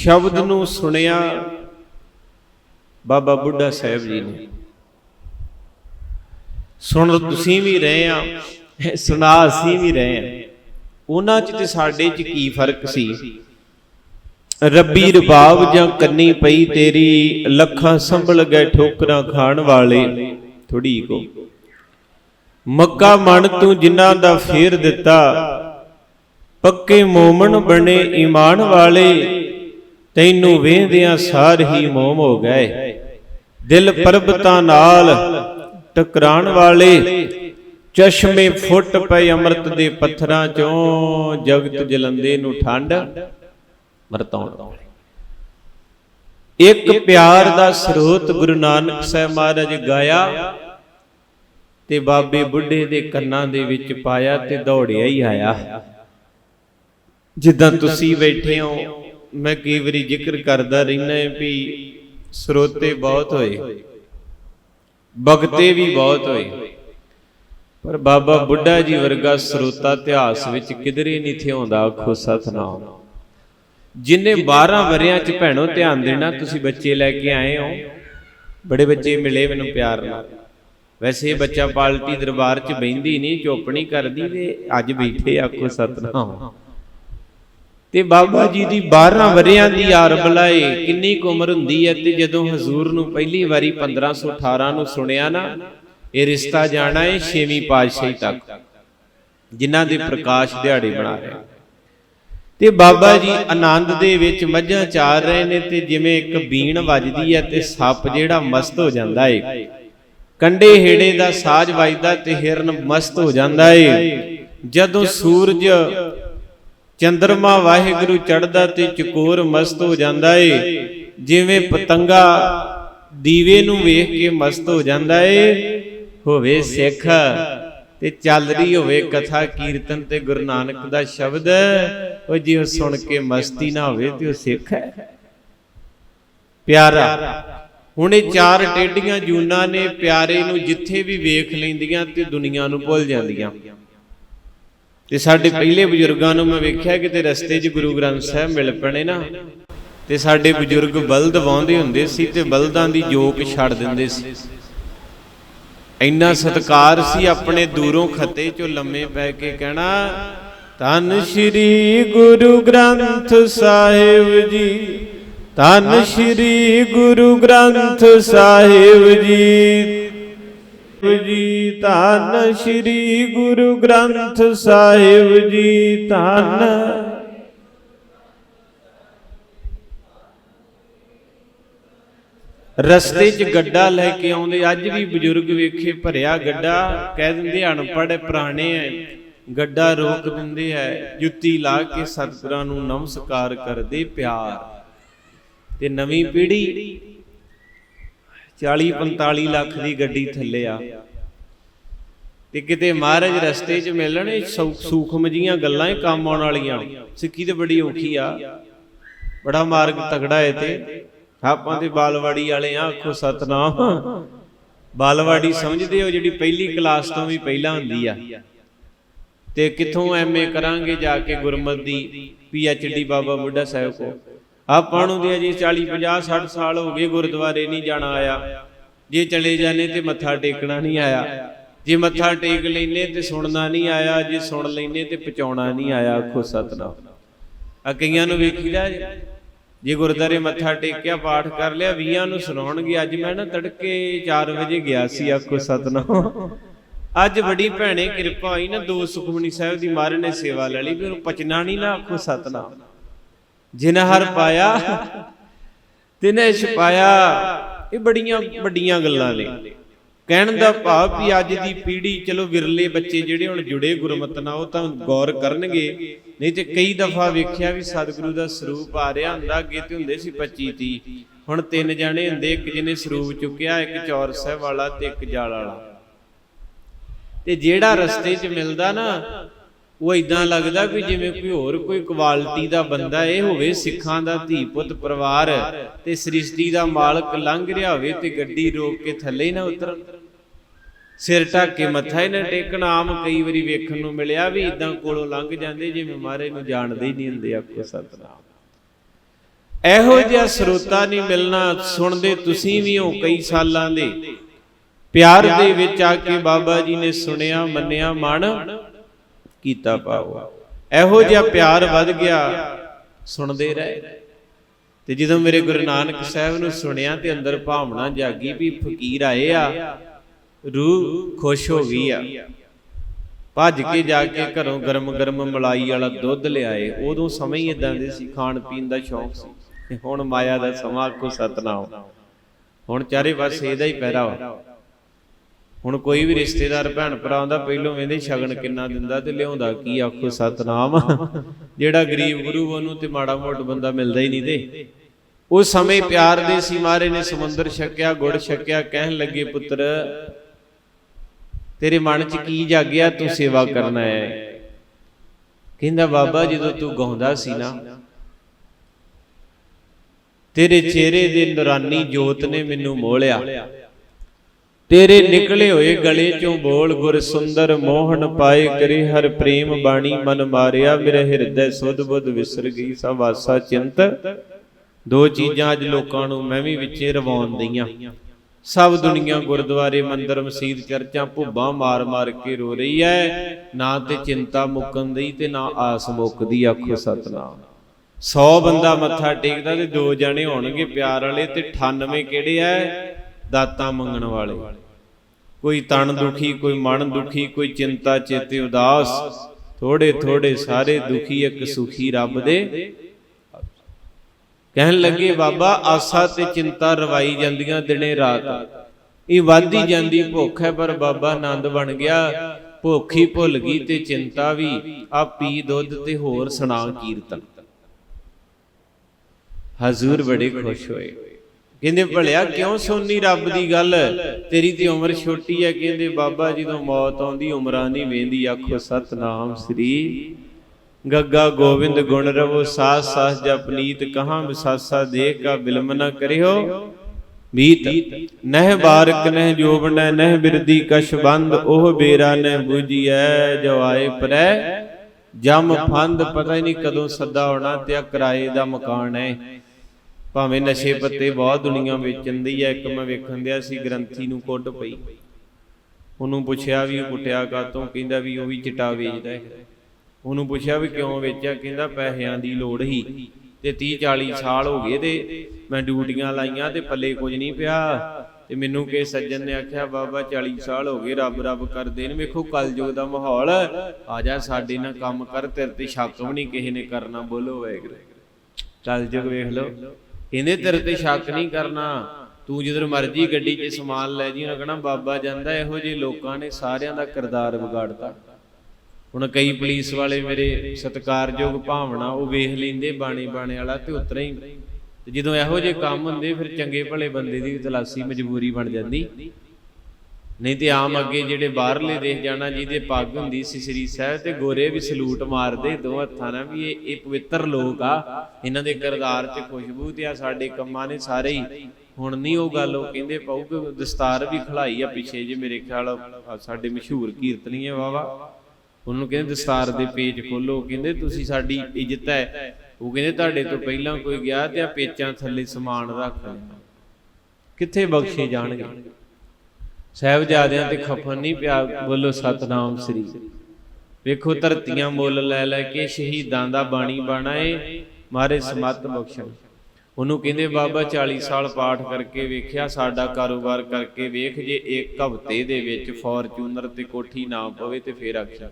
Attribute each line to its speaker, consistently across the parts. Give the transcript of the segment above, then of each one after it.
Speaker 1: ਸ਼ਬਦ ਨੂੰ ਸੁਣਿਆ। ਬਾਬਾ ਬੁੱਢਾ ਸਾਹਿਬ ਜੀ ਨੇ। ਸੁਣ ਤੁਸੀਂ ਵੀ ਰਹੇ ਆ, ਸੁਣਾ ਅਸੀਂ ਵੀ ਰਹੇ ਆ। ਉਹਨਾਂ 'ਚ ਤੇ ਸਾਡੇ 'ਚ ਕੀ ਫ਼ਰਕ ਸੀ? ਰੱਬੀ ਰਬਾਬ ਜਾਂ ਕੰਨੀ ਪਈ ਤੇਰੀ, ਲੱਖਾਂ ਸੰਭਲ ਗਏ ਠੋਕਰਾਂ ਖਾਣ ਵਾਲੇ। ਥੋੜੀ ਕੋ ਮੱਕਾ ਮਣ ਤੂੰ ਜਿਨ੍ਹਾਂ ਦਾ ਫੇਰ ਦਿੱਤਾ, ਪੱਕੇ ਮੂਮਨ ਬਣੇ ਈਮਾਨ ਵਾਲੇ। ਤੈਨੂੰ ਵੇਂਦਿਆਂ ਸਾਰ ਹੀ ਮੋਮ ਹੋ ਗਏ। ਦਿਲ ਪਰਬਤਾਂ ਨਾਲ ਟਕਰਾਣ ਵਾਲੇ ਚਸ਼ਮੇ ਫੁੱਟ ਪਏ ਅੰਮ੍ਰਿਤ ਦੇ ਪੱਥਰਾਂ ਚੋਂ। ਜਗਤ ਜਲੰਦੇ ਨੂੰ ਠੰਡ ਵਰਤਾਉਣ। ਇੱਕ ਪਿਆਰ ਦਾ ਸਰੋਤ ਗੁਰੂ ਨਾਨਕ ਸਾਹਿਬ ਮਹਾਰਾਜ ਗਾਇਆ ਤੇ ਬਾਬੇ ਬੁੱਢੇ ਦੇ ਕੰਨਾਂ ਦੇ ਵਿੱਚ ਪਾਇਆ ਤੇ ਦੌੜਿਆ ਹੀ ਆਇਆ। ਜਿੱਦਾਂ ਤੁਸੀਂ ਬੈਠੇ ਹੋ ਮੈਂ ਕਈ ਵਾਰੀ ਜ਼ਿਕਰ ਕਰਦਾ ਰਹਿਣਾ ਵੀ ਸਰੋਤੇ ਬਹੁਤ ਹੋਏ ਭਗਤੇ ਵੀ ਬਹੁਤ ਹੋਏ। ਪਰ ਬਾਬਾ ਬੁੱਢਾ ਜੀ ਵਰਗਾ ਸਰੋਤਾ ਇਤਿਹਾਸ ਵਿੱਚ ਕਿਧਰੇ ਨਹੀਂ ਥਿਆਉਂਦਾ, ਆਖੋ ਸਤਨਾਮ। ਜਿਨੇ 12 ਵਰਿਆਂ ਚ ਭੈਣੋ ਧਿਆਨ ਦੇਣਾ, ਤੁਸੀਂ ਬੱਚੇ ਲੈ ਕੇ ਆਏ ਹੋ। ਬੜੇ ਬੱਚੇ ਮਿਲੇ ਮੈਨੂੰ ਪਿਆਰ ਨਾਲ। ਵੈਸੇ ਇਹ ਬੱਚਾ ਪਾਲਟੀ ਦਰਬਾਰ ਚ ਬੈੰਦੀ ਨਹੀਂ ਚੋਪਣੀ ਕਰਦੀ ਤੇ ਅੱਜ ਬੈਠੇ, ਆਖੋ ਸਤਨਾਮ। ਤੇ ਬਾਬਾ ਜੀ ਦੀ 12 ਵਰਿਆਂ ਦੀ ਆਰ ਬਲਾਏ ਕਿੰਨੀ ਕੁ ਉਮਰ ਹੁੰਦੀ ਹੈ ਤੇ ਜਦੋਂ ਹਜ਼ੂਰ ਨੂੰ ਪਹਿਲੀ ਵਾਰੀ 1518 ਨੂੰ ਸੁਣਿਆ ਨਾ, ਇਹ ਰਿਸ਼ਤਾ ਜਾਣਾ ਹੈ ਛੇਵੀਂ ਪਾਤਸ਼ਾਹੀ ਤੱਕ, ਜਿਨ੍ਹਾਂ ਦੇ ਪ੍ਰਕਾਸ਼ ਦਿਹਾੜੇ ਬਣਾ ਰਹੇ। ਤੇ ਬਾਬਾ ਜੀ ਆਨੰਦ ਦੇ ਵਿੱਚ ਮੱਝਾਂ ਚਾਰ ਰਹੇ ਨੇ ਤੇ ਜਿਵੇਂ ਇੱਕ ਬੀਣ ਵੱਜਦੀ ਹੈ ਤੇ ਸੱਪ ਜਿਹੜਾ ਮਸਤ ਹੋ ਜਾਂਦਾ ਏ। ਕੰਡੇ ਹੇੜੇ ਦਾ ਸਾਜ਼ ਵੱਜਦਾ ਤੇ ਹਿਰਨ ਮਸਤ ਹੋ ਜਾਂਦਾ ਏ। ਜਦੋਂ ਸੂਰਜ ਚੰਦਰਮਾ ਵਾਹਿਗੁਰੂ ਚੜਦਾ ਤੇ ਚਕੋਰ ਮਸਤ ਹੋ ਜਾਂਦਾ ਏ। ਜਿਵੇਂ ਪਤੰਗਾ ਦੀਵੇ ਨੂੰ ਵੇਖ ਕੇ ਮਸਤ ਹੋ ਜਾਂਦਾ ਏ। ਹੋਵੇ ਸਿੱਖ ਤੇ ਚੱਲ ਰਹੀ ਹੋਵੇ ਕਥਾ ਕੀਰਤਨ ਤੇ ਗੁਰੂ ਨਾਨਕ ਦਾ ਸ਼ਬਦ, ਉਹ ਜੇ ਸੁਣ ਕੇ ਮਸਤੀ ਨਾ ਹੋਵੇ ਤੇ ਉਹ ਸਿੱਖ ਹੈ। ਪਿਆਰਾ, ਹੁਣ ਇਹ ਚਾਰ ਟੇਡੀਆਂ ਜੂਨਾਂ ਨੇ ਪਿਆਰੇ ਨੂੰ ਜਿੱਥੇ ਵੀ ਵੇਖ ਲੈਂਦੀਆਂ ਤੇ ਦੁਨੀਆ ਨੂੰ ਭੁੱਲ ਜਾਂਦੀਆਂ। ਤੇ ਸਾਡੇ ਪਹਿਲੇ ਬਜ਼ੁਰਗਾਂ ਨੂੰ ਮੈਂ ਵੇਖਿਆ ਕਿਤੇ ਰਸਤੇ 'ਚ ਗੁਰੂ ਗ੍ਰੰਥ ਸਾਹਿਬ ਮਿਲ ਪਣੇ ਨਾ, ਤੇ ਸਾਡੇ ਬਜ਼ੁਰਗ ਬਲਦ ਵਾਉਂਦੇ ਹੁੰਦੇ ਸੀ ਤੇ ਬਲਦਾਂ ਦੀ ਜੋਕ ਛੱਡ ਦਿੰਦੇ ਸੀ। ਇੰਨਾ ਸਤਕਾਰ ਸੀ ਆਪਣੇ ਦੂਰੋਂ ਖੱਤੇ 'ਚੋਂ ਲੰਮੇ ਪੈ ਕੇ ਕਹਿਣਾ, ਧੰਨ ਸ਼੍ਰੀ ਗੁਰੂ ਗ੍ਰੰਥ ਸਾਹਿਬ ਜੀ, ਧੰਨ ਸ਼੍ਰੀ ਗੁਰੂ ਗ੍ਰੰਥ ਸਾਹਿਬ ਜੀ। ਜੀ ਧੰਨ ਸ਼੍ਰੀ ਗੁਰੂ ਗ੍ਰੰਥ ਸਾਹਿਬ ਜੀ ਧੰਨ। ਰਸਤੇ 'ਚ ਗੱਡਾ ਲੈ ਕੇ ਆਉਂਦੇ, ਅੱਜ ਵੀ ਬਜ਼ੁਰਗ ਵੇਖੇ ਭਰਿਆ ਗੱਡਾ, ਕਹਿ ਦਿੰਦੇ ਅਨਪੜ੍ਹ ਪੁਰਾਣੇ ਐ। ਗੱਡਾ ਰੋਕ ਦਿੰਦੇ ਐ, ਜੁੱਤੀ ਲਾ ਕੇ ਸਤਿਗੁਰਾਂ ਨੂੰ ਨਮਸਕਾਰ ਕਰਦੇ ਪਿਆਰ। ਤੇ ਨਵੀਂ ਪੀੜ੍ਹੀ 40 45 ਲੱਖ ਦੀ ਗੱਡੀ ਥੱਲੇ ਆ। ਤੇ ਕਿਤੇ ਮਹਾਰਾਜ ਰਸਤੇ 'ਚ ਮਿਲਣ ਇਹ ਸੂਖਮ ਜੀਆਂ ਗੱਲਾਂ ਹੀ ਕੰਮ ਆਉਣ ਵਾਲੀਆਂ। ਸਿੱਖੀ ਤੇ ਬੜੀ ਔਖੀ ਆ। ਬੜਾ ਮਾਰਗ ਤਗੜਾ ਏ ਤੇ। ਆਪਾਂ ਤੇ ਬਾਲਵਾੜੀ ਵਾਲੇ ਆ, ਆਖੋ ਸਤਨਾਮ। ਬਾਲਵਾੜੀ ਸਮਝਦੇ ਹੋ ਜਿਹੜੀ ਪਹਿਲੀ ਕਲਾਸ ਤੋਂ ਵੀ ਪਹਿਲਾਂ ਹੁੰਦੀ ਆ। ਤੇ ਕਿੱਥੋਂ ਐਮਏ ਕਰਾਂਗੇ ਜਾ ਕੇ ਗੁਰਮਤ ਦੀ ਪੀਐਚਡੀ ਬਾਬਾ ਬੁੱਢਾ ਸਾਹਿਬ ਕੋ ਆਪਾਂ ਨੂੰ ਤੇ ਅਜੇ 40 50 60 ਸਾਲ ਹੋ ਗਏ ਗੁਰਦੁਆਰੇ ਨਹੀਂ ਜਾਣਾ ਆਇਆ। ਜੇ ਚਲੇ ਜਾਣੇ ਤੇ ਮੱਥਾ ਟੇਕਣਾ ਨਹੀਂ ਆਇਆ। ਜੇ ਮੱਥਾ ਟੇਕ ਲੈਨੇ ਤੇ ਸੁਣਨਾ ਨਹੀਂ ਆਇਆ, ਜੇ ਸੁਣ ਲੈਨੇ ਤੇ ਪਚਾਉਣਾ ਨਹੀਂ ਆਇਆ, ਆਖੋ ਸਤਨਾਮ। ਆ ਕਈਆਂ ਨੂੰ ਵੇਖੀਦਾ ਜੇ। ਗੁਰਦਾਰੇ ਮੱਥਾ ਟੇਕਿਆ, ਪਾਠ ਕਰ ਲਿਆ 20 ਨੂੰ ਸੁਣਾਉਣਗੇ। ਅੱਜ ਮੈਂ ਨਾ ਤੜਕੇ 4 ਵਜੇ ਗਿਆ ਸੀ, ਆਖੋ ਸਤਨਾਮ। ਅੱਜ ਵੱਡੀ ਭੈਣੇ ਕਿਰਪਾ ਹੋਈ ਨਾ, ਦੋ ਸੁਖਮਨੀ ਸਾਹਿਬ ਦੀ ਮਾਰੇ ਨੇ ਸੇਵਾ ਲੈ ਲਈ ਵੀ ਉਹਨੂੰ ਪਚਣਾ ਨਹੀਂ ਨਾ, ਆਖੋ ਸਤਨਾਮ। ਜਿਨ ਹਰ ਪਾਇਆ ਤਿਨੇ ਛਪਾਇਆ ਇਹ ਬੜੀਆਂ ਵੱਡੀਆਂ ਗੱਲਾਂ ਨੇ। ਕਹਿਣ ਦਾ ਭਾਵ ਵੀ ਅੱਜ ਦੀ ਪੀੜ੍ਹੀ ਚਲੋ ਵਿਰਲੇ ਬੱਚੇ ਜਿਹੜੇ ਹੁਣ ਜੁੜੇ ਗੁਰਮਤ ਨਾਲ ਉਹ ਤਾਂ ਗੌਰ ਕਰਨਗੇ। ਨਹੀਂ ਤੇ ਕਈ ਦਫਾ ਵੇਖਿਆ ਵੀ ਸਤਿਗੁਰੂ ਦਾ ਸਰੂਪ ਆ ਰਿਹਾ ਹੁੰਦਾ ਅੱਗੇ ਤੇ ਹੁੰਦੇ ਸੀ 25 30 ਹੁਣ ਤਿੰਨ ਜਾਣੇ ਹੁੰਦੇ ਇੱਕ ਜਿਹਨੇ ਸਰੂਪ ਚੁੱਕਿਆ ਇੱਕ ਚੌਰ ਸਾਹਿਬ ਵਾਲਾ ਤੇ ਇੱਕ ਜਾਲ ਵਾਲਾ। ਤੇ ਜਿਹੜਾ ਰਸਤੇ 'ਚ ਮਿਲਦਾ ਨਾ ਉਹ ਇਦਾਂ ਲੱਗਦਾ ਵੀ ਜਿਵੇਂ ਕੋਈ ਹੋਰ ਕੋਈ ਕੁਆਲਿਟੀ ਦਾ ਬੰਦਾ ਇਹ ਹੋਵੇ, ਸਿੱਖਾਂ ਦਾ ਧੀ ਪੁੱਤ ਪਰਿਵਾਰ ਤੇ ਸ੍ਰਿਸ਼ਟੀ ਦਾ ਮਾਲਕ ਲੰਘ ਰਿਹਾ ਹੋਵੇ ਤੇ ਗੱਡੀ ਰੋਕ ਕੇ ਥੱਲੇ ਹੀ ਨਾ ਉਤਰਨ। ਸਿਰ ਢੱਕ ਕੇ ਮੱਥਾ ਹੀ ਨਾ ਟੇਕਣ। ਆਮ ਕਈ ਵਾਰੀ ਵੇਖਣ ਨੂੰ ਮਿਲਿਆ ਵੀ ਇਦਾਂ ਕੋਲੋਂ ਲੰਘ ਜਾਂਦੇ ਜਿਵੇਂ ਮਹਾਰਾਜ ਨੂੰ ਜਾਣਦੇ ਹੀ ਨਹੀਂ ਹੁੰਦੇ ਆਖੋ ਸਤਨਾਮ। ਇਹੋ ਜਿਹਾ ਸਰੋਤਾ ਨਹੀਂ ਮਿਲਣਾ ਸੁਣਦੇ ਤੁਸੀਂ ਵੀ ਹੋ ਕਈ ਸਾਲਾਂ ਦੇ। ਪਿਆਰ ਦੇ ਵਿੱਚ ਆ ਕੇ ਬਾਬਾ ਜੀ ਨੇ ਸੁਣਿਆ, ਮੰਨਿਆ ਮਨ ਕੀਤਾ ਪਾਓ। ਇਹੋ ਜਿਹਾ ਪਿਆਰ ਵੱਧ ਗਿਆ, ਸੁਣਦੇ ਰਹੇ। ਤੇ ਜਦੋਂ ਮੇਰੇ ਗੁਰੂ ਨਾਨਕ ਸਾਹਿਬ ਨੂੰ ਸੁਣਿਆ ਤੇ ਅੰਦਰ ਭਾਵਨਾ ਜਾਗੀ ਵੀ ਫਕੀਰ ਆਏ ਆ, ਰੂਹ ਖੁਸ਼ ਹੋ ਗਈ ਆ। ਭੱਜ ਕੇ ਜਾ ਕੇ ਘਰੋਂ ਗਰਮ ਗਰਮ ਮਲਾਈ ਵਾਲਾ ਦੁੱਧ ਲਿਆਏ। ਉਦੋਂ ਸਮੇਂ ਹੀ ਇਦਾਂ ਦੇ ਸੀ, ਖਾਣ ਪੀਣ ਦਾ ਸ਼ੌਕ ਸੀ। ਤੇ ਹੁਣ ਮਾਇਆ ਦਾ ਸਮਾਂ ਕੋ ਸਤਨਾਮ। ਹੁਣ ਚਾਰੇ ਪਾਸੇ ਇਹਦਾ ਹੀ ਪਹਿਰਾ ਹੋ ਹੁਣ ਕੋਈ ਵੀ ਰਿਸ਼ਤੇਦਾਰ ਭੈਣ ਭਰਾ ਆਉਂਦਾ ਪਹਿਲੋਂ ਵੇਂਦੇ ਸ਼ਗਨ ਕਿੰਨਾ ਦਿੰਦਾ ਤੇ ਲਿਆਉਂਦਾ ਕੀ ਆਖੋ ਸਤਨਾਮ। ਜਿਹੜਾ ਗਰੀਬ ਗੁਰੂ ਉਹਨੂੰ ਤੇ ਮਾੜਾ ਮੋਟ ਬੰਦਾ ਮਿਲਦਾ ਹੀ ਨਹੀਂ ਤੇ। ਉਸ ਸਮੇਂ ਪਿਆਰ ਦੇ ਸੀ ਮਾਰੇ ਨੇ, ਸਮੁੰਦਰ ਛਕਿਆ, ਗੁੜ ਛਕਿਆ, ਕਹਿਣ ਲੱਗੇ, ਪੁੱਤਰ, ਤੇਰੇ ਮਨ 'ਚ ਕੀ ਜਾਗਿਆ, ਤੂੰ ਸੇਵਾ ਕਰਨਾ ਹੈ। ਕਹਿੰਦਾ, ਬਾਬਾ, ਜਦੋਂ ਤੂੰ ਗਾਉਂਦਾ ਸੀ ਨਾ, ਤੇਰੇ ਚਿਹਰੇ ਦੇ ਨੂਰਾਨੀ ਜੋਤ ਨੇ ਮੈਨੂੰ ਮੋਹਲਿਆ ਤੇਰੇ ਨਿਕਲੇ ਹੋਏ ਗਲੇ ਚੋਂ ਬੋਲ ਗੁਰ ਸੁੰਦਰ ਮੋਹਨ ਪਾਏ ਕਰੀ ਹਰ ਪ੍ਰੇਮ ਬਾਣੀ ਮਨ ਮਾਰਿਆ ਮੇਰੇ ਹਿਰਦੈ ਸੁਧ ਬੁੱਧ ਵਿਸਰ ਗਈ ਸਭ ਆਸਾ ਚਿੰਤ। ਦੋ ਚੀਜ਼ਾਂ ਅੱਜ ਲੋਕਾਂ ਨੂੰ ਮੈਂ ਵੀ ਵਿੱਚੇ ਰਵਾਉਣ ਦਈਆਂ। ਸਭ ਦੁਨੀਆ ਗੁਰਦੁਆਰੇ ਮੰਦਰ ਮਸਜਿਦ ਚਰਚਾਂ ਭੁੱਬਾਂ ਮਾਰ ਮਾਰ ਕੇ ਰੋ ਰਹੀ ਐ। ਨਾ ਤੇ ਚਿੰਤਾ ਮੁੱਕਣ ਦੀ ਤੇ ਨਾ ਆਸ ਮੁੱਕਦੀ, ਆਖੋ ਸਤਨਾਮ। 100 ਬੰਦਾ ਮੱਥਾ ਟੇਕਦਾ ਤੇ ਦੋ ਜਣੇ ਹੋਣਗੇ ਪਿਆਰ ਵਾਲੇ ਤੇ 98 ਕਿਹੜੇ ਐ? ਦਾਤਾਂ ਮੰਗਣ ਵਾਲੇ। ਕੋਈ ਤਨ ਦੁਖੀ, ਕੋਈ ਮਨ ਦੁਖੀ, ਕੋਈ ਚਿੰਤਾ ਚੇਤੇ ਉਦਾਸ, ਥੋੜੇ ਥੋੜੇ ਸਾਰੇ ਦੁਖੀ ਇੱਕ ਸੁਖੀ ਰੱਬ ਦੇ। ਕਹਿਣ ਲੱਗੇ, ਬਾਬਾ, ਆਸਾ ਤੇ ਚਿੰਤਾ ਰਵਾਈ ਜਾਂਦੀਆਂ ਦਿਨੇ ਰਾਤ। ਇਹ ਵੱਧਦੀ ਜਾਂਦੀ ਭੁੱਖ ਹੈ, ਪਰ ਬਾਬਾ ਆਨੰਦ ਬਣ ਗਿਆ। ਭੁੱਖ ਹੀ ਭੁੱਲ ਗਈ ਤੇ ਚਿੰਤਾ ਵੀ ਆ ਪੀ ਦੁੱਧ ਤੇ ਹੋਰ ਸੁਣਾ ਕੀਰਤਨ। ਹਜ਼ੂਰ ਬੜੇ ਖੁਸ਼ ਹੋਏ। ਕਹਿੰਦੇ ਭਲਿਆ ਕਿਉਂ ਸੁਣਨੀ ਰੱਬ ਦੀ ਗੱਲ? ਤੇਰੀ ਤੇ ਉਮਰ ਛੋਟੀ ਹੈ ਕਹਿੰਦੇ ਬਾਬਾ ਜਦੋਂ ਮੌਤ ਆਉਂਦੀ ਉਮਰਾਂ ਨਹੀਂ ਵੇਂਦੀ ਆਖੋ ਸਤਨਾਮ ਸ੍ਰੀ ਗੱਗਾ ਗੋਬਿੰਦ ਗੁਣ ਰਵੋ ਸਾਸ ਸਾਸ ਜਪਨੀਤ ਕਹਾਂ ਵਿਸਾਸਾ ਦੇਖ ਕਾ ਬਿਲਮ ਨ ਕਰਿਓ। ਬੀਤ ਨਹਿ ਬਾਰਕ ਨਹਿ ਜੋਬਨੈ ਨਹਿ ਬਿਰਦੀ ਕਛ ਬੰਦ ਉਹ ਬੇਰਾ ਨਹਿ ਬੁਝੀਐ ਜੋ ਆਏ ਪਰੈ। ਜਮ ਫੰਦ ਪਤਾ ਹੀ ਨਹੀਂ ਕਦੋਂ ਸੱਦਾ ਆਉਣਾ ਤੇ ਆ ਕਿਰਾਏ ਦਾ ਮਕਾਨ ਹੈ ਭਾਵੇਂ ਨਸ਼ੇ ਪੱਤੇ ਬਹੁਤ ਦੁਨੀਆ ਵੇਚਣ ਦੀ ਹੈ ਇੱਕ ਮੈਂ ਵੇਖਣ ਦਿਆ ਸੀ ਗ੍ਰੰਥੀ ਨੂੰ ਕੁੱਟ ਪਈ। ਉਹਨੂੰ ਪੁੱਛਿਆ ਵੀ ਉਹ ਕੁੱਟਿਆ ਕਾਤੋਂ? ਕਹਿੰਦਾ ਵੀ ਉਹ ਵੀ ਚਿੱਟਾ ਵੇਚਦਾ ਹੈ। ਉਹਨੂੰ ਪੁੱਛਿਆ ਵੀ ਕਿਉਂ ਵੇਚਿਆ? ਕਹਿੰਦਾ ਪੈਸਿਆਂ ਦੀ ਲੋੜ ਹੀ। ਤੇ 30 40 ਸਾਲ ਹੋ ਗਏ ਤੇ ਮੈਂ ਡਿਊਟੀਆਂ ਲਾਈਆਂ ਤੇ ਪੱਲੇ ਕੁਝ ਨਹੀਂ ਪਿਆ। ਤੇ ਮੈਨੂੰ ਕਿਸੇ ਸੱਜਣ ਨੇ ਆਖਿਆ ਬਾਬਾ 40 ਸਾਲ ਹੋ ਗਏ ਰੱਬ ਰੱਬ ਕਰਦੇ ਨੇ। ਵੇਖੋ ਕਲਯੁਗ ਦਾ ਮਾਹੌਲ ਆ ਜਾ ਸਾਡੇ ਨਾਲ ਕੰਮ ਕਰ ਤੇਰੇ ਤੇ ਸ਼ੱਕ ਵੀ ਨਹੀਂ ਕਿਸੇ ਨੇ ਕਰਨਾ। ਬੋਲੋ ਵੈਗਰ ਕਲਯੁਗ ਵੇਖ ਲਓ। ਕਹਿੰਦੇ ਤੇਰੇ ਤੇ ਸ਼ੱਕ ਨਹੀਂ ਕਰਨਾ। ਤੂੰ ਜਦੋਂ ਮਰਜ਼ੀ ਗੱਡੀ 'ਚ ਸਮਾਨ ਲੈ ਜੀ ਉਹਨਾਂ ਕਹਣਾ ਬਾਬਾ ਜਾਂਦਾ ਇਹੋ ਜਿਹੇ ਲੋਕਾਂ ਨੇ ਸਾਰਿਆਂ ਦਾ ਕਿਰਦਾਰ ਵਿਗਾੜਤਾ। ਹੁਣ ਕਈ ਪੁਲਿਸ ਵਾਲੇ ਮੇਰੇ ਸਤਿਕਾਰਯੋਗ ਭਾਵਨਾ ਉਹ ਵੇਖ ਲੈਂਦੇ ਬਾਣੀ ਬਾਣੇ ਵਾਲਾ ਤੇ ਉਤਰਾ ਹੀ ਤੇ ਜਦੋਂ ਇਹੋ ਜਿਹੇ ਕੰਮ ਹੁੰਦੇ ਫਿਰ ਚੰਗੇ ਭਲੇ ਬੰਦੇ ਦੀ ਤਲਾਸੀ ਮਜਬੂਰੀ ਬਣ ਜਾਂਦੀ। ਨਹੀਂ ਤੇ ਆਮ ਅੱਗੇ ਜਿਹੜੇ ਬਾਹਰਲੇ ਦੇਸ਼ ਜਾਣਾ ਜਿਹਦੇ ਪੱਗ ਹੁੰਦੀ ਸੀ ਸ੍ਰੀ ਸਾਹਿਬ ਤੇ ਗੋਰੇ ਵੀ ਸਲੂਟ ਮਾਰਦੇ ਦੋ ਹੱਥਾਂ ਨਾਲ ਵੀ ਇਹ ਇਹ ਪਵਿੱਤਰ ਲੋਕ ਆ। ਇਹਨਾਂ ਦੇ ਕਿਰਦਾਰ 'ਚ ਖੁਸ਼ਬੂ ਤੇ ਆ ਸਾਡੇ ਕੰਮਾਂ ਨੇ ਸਾਰੇ ਹੀ। ਹੁਣ ਨਹੀਂ ਉਹ ਗੱਲ ਉਹ ਕਹਿੰਦੇ ਪਾਉ ਕਿ ਦਸਤਾਰ ਵੀ ਖਲਾਈ ਆ ਪਿੱਛੇ ਜੇ ਮੇਰੇ ਖਿਆਲ ਸਾਡੇ ਮਸ਼ਹੂਰ ਕੀਰਤਨੀ ਆ ਵਾਵਾ ਉਹਨੂੰ ਕਹਿੰਦੇ ਦਸਤਾਰ ਦੇ ਪੇਜ ਖੋਲੋ ਕਹਿੰਦੇ ਤੁਸੀਂ ਸਾਡੀ ਇੱਜ਼ਤ ਹੈ। ਉਹ ਕਹਿੰਦੇ ਤੁਹਾਡੇ ਤੋਂ ਪਹਿਲਾਂ ਕੋਈ ਗਿਆ ਤੇ ਆ ਪੇਚਾਂ ਥੱਲੇ ਸਮਾਨ ਰੱਖ। ਲਿਆ ਕਿੱਥੇ ਬਖਸ਼ੇ ਜਾਣਗੇ? ਸਾਹਿਬਜ਼ਾਦਿਆਂ ਤੇ ਖਫਨ ਨਹੀਂ ਪਿਆ, ਬੋਲੋ ਸਤਨਾਮ ਸ੍ਰੀ। ਵੇਖੋ ਧਰਤੀਆਂ ਮੁੱਲ ਲੈ ਲੈ ਕੇ ਸ਼ਹੀਦਾਂ ਦਾ ਬਾਣੀ ਬਣਾਏ ਮਾਰੇ ਸਮਤ ਬਖਸ਼ਣ। ਉਹਨੂੰ ਕਹਿੰਦੇ ਬਾਬਾ 40 ਸਾਲ ਪਾਠ ਕਰਕੇ ਵੇਖਿਆ, ਸਾਡਾ ਕਾਰੋਬਾਰ ਕਰਕੇ ਵੇਖ, ਜੇ ਇੱਕ ਹਫ਼ਤੇ ਦੇ ਵਿੱਚ ਫੋਰਚੂਨਰ ਤੇ ਕੋਠੀ ਨਾ ਪਵੇ ਤੇ ਫੇਰ ਆਖਿਆ।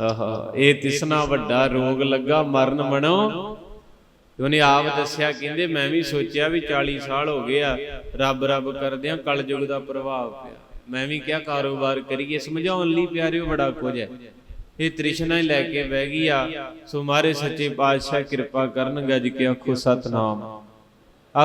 Speaker 1: ਆਹਾ, ਇਹ ਤਿਸਨਾ ਵੱਡਾ ਰੋਗ ਲੱਗਾ, ਮਰਨ ਮਣੋ ਉਹਨੇ ਆਪ ਦੱਸਿਆ, ਕਹਿੰਦੇ ਮੈਂ ਵੀ ਸੋਚਿਆ ਵੀ 40 ਸਾਲ ਹੋ ਗਏ ਆ, ਰੱਬ ਰੱਬ ਕਰਦਿਆਂ ਕਲਯੁਗ ਦਾ ਪ੍ਰਭਾਵ ਪਿਆ। ਮੈਂ ਵੀ ਕਿਹਾ ਕਾਰੋਬਾਰ ਕਰੀਏ, ਸਮਝਾਉਣ ਲਈ ਪਿਆਰਿਓ, ਬੜਾ ਕੁਝ ਹੈ। ਇਹ ਤ੍ਰਿਸ਼ਨਾ ਹੀ ਲੈ ਕੇ ਬਹਿ ਗਈ ਆ। ਸੋ ਮਾਰੇ ਸੱਚੇ ਪਾਤਸ਼ਾਹ, ਕਿਰਪਾ ਕਰਨ, ਗੱਜ ਕੇ ਆਖੋ, ਸਤਨਾਮ।